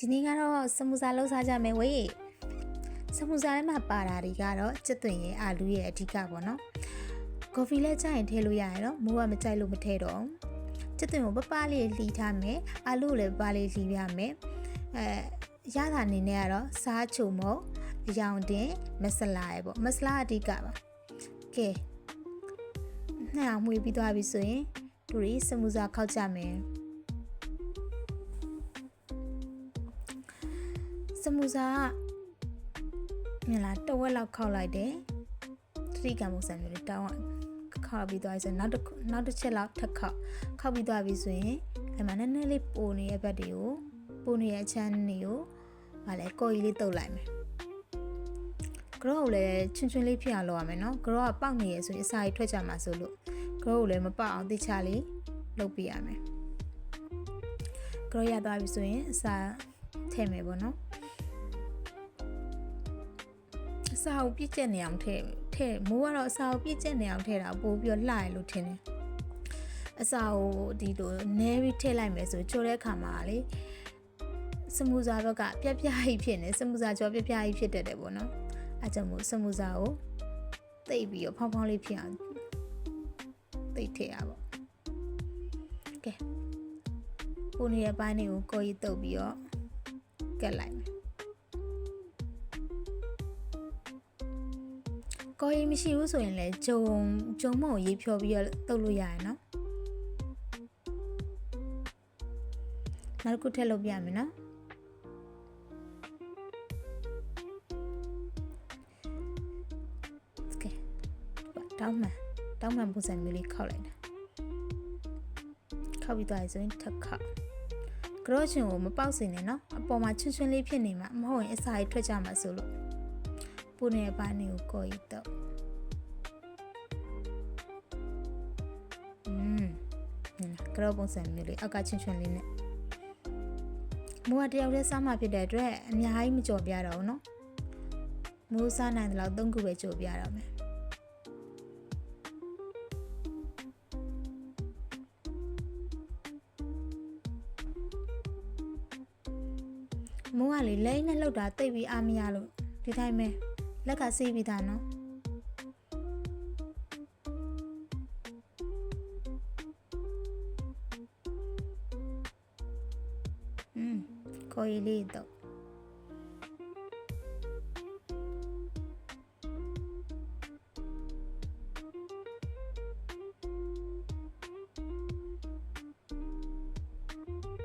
ဒီနေ့ကတော့စမူစာလောက်စားကြမယ်ဝေးစမူစာထဲမှာပါတာတွေကတော့ကျက်သွင်ရဲ့အာလူရဲ့အဓိကပေါ့နော်ကော်ဖီလည်းကြိုက်ရင်ထည့်လို့ရရတော့မိုးကမကြိုက်လို့မထည့်တော့ဘူးကျက်သွင်ကိုပပလေးလှီထားမယ်အာလူကိုလည်းပပလေးလှီပြမယ်အဲရတာအနေနဲ့ကတော့စားချုံမုတ်အယောင်တင်မဆလာရဲ့ပေါ့မဆလာအဓိကပါကဲနှစ်အောင်မှွေပြီးသွားပြီဆိုရင်တို့ရီစမူစာခောက်ကြမယ် စမူစာကမြင်လားတဝက်လောက်ခောက်လိုက်တယ်သတိကံပုံစံမျိုးလေးတောင်းခောက်ပြီးသွားပြီဆိုရင်နောက်တစ်ခုနောက်တစ်ချက်လောက်ထပ်ခောက်ခောက်ပြီးသွားပြီဆိုရင်အဲ့မှာနည်းနည်းလေးပိုနေရဲ့ဘက်တွေကိုပိုနေရဲ့အချမ်းတွေကိုဗာလဲကော်ရီလေးတုပ်လိုက်မယ်ဂရော့ကိုလည်းချွန်းချွန်းလေးဖြစ်အောင်လုပ်ရမယ်နော်ဂရော့ကပေါက်နေရဆိုရင်အစာကြီးထွက်ကြမှာဆိုလို့ဂရော့ကိုလည်းမပေါက်အောင်တိချလေးလုပ်ပြရမယ်ဂရော့ရသွားပြီဆိုရင်အစာ ထည့်မယ်ပေါ့နော်အစာကိုပြည့်ကျက်နေအောင်ထည့်ထည့်မိုးကတော့အစာကိုပြည့်ကျက်နေအောင်ထည့်တာပို့ပြီးတော့လှရလို့ထင်တယ်အစာကိုဒီလိုနဲပြီးထည့်လိုက်မယ်ဆိုချိုးတဲ့အခါမှာလေစမူစာဘက်ကပြက်ပြကြီးဖြစ်နေစမူစာကြောပြက်ပြကြီးဖြစ်တတ်တယ်ပေါ့နော်အဲကြောင့်မို့စမူစာကိုတိတ်ပြီးတော့ဖောင်းဖောင်းလေးဖြစ်အောင်တိတ်ထည့်ရပါကဲပုံနေရဲ့ပိုင်းတွေကိုကိုကြီးတုပ်ပြီးတော့ ကတ်လိုက်မယ်ကော်ရီမရှိဘူးဆိုရင်လည်းဂျုံဂျုံမုံရေးဖြော်ပြီးတော့တုတ်လို့ရတယ်နော်နောက်တစ်ခုထည့်လို့ပြရမယ်နော်ကဲတောင်းမှန်တောင်းမှန်ပုံစံမျိုးလေးခောက်လိုက်တာခောက်ပြီးသွားပြီဆိုရင်ထပ်ခောက် ကြော့ချင်ကိုမပေါက်စင်နဲ့နော်အပေါ်မှာချွန်းချွန်းလေးဖြစ်နေမှာမဟုတ်ရင်အစာကြီးထွက်ကြမှာဆိုလို့ပူနေပါနေကိုကိုကြီးတော့อืมကြော့ပုံစံမျိုးလေးအောက်ကချွန်းချွန်းလေးနဲ့မိုးကတယောက်တည်းစားမှဖြစ်တဲ့အတွက်အများကြီးမကြော်ပြတော့ဘူးနော်မိုးစားနိုင်တဲ့လောက်၃ခုပဲကြော်ပြတော့မယ် မိုးကလေလက်နဲ့လှုပ်တာတိတ်ပြီးအားမရလို့ဒီတိုင်းပဲလက်ကစေးပြီးသားနော်ကိုရီလေးတော့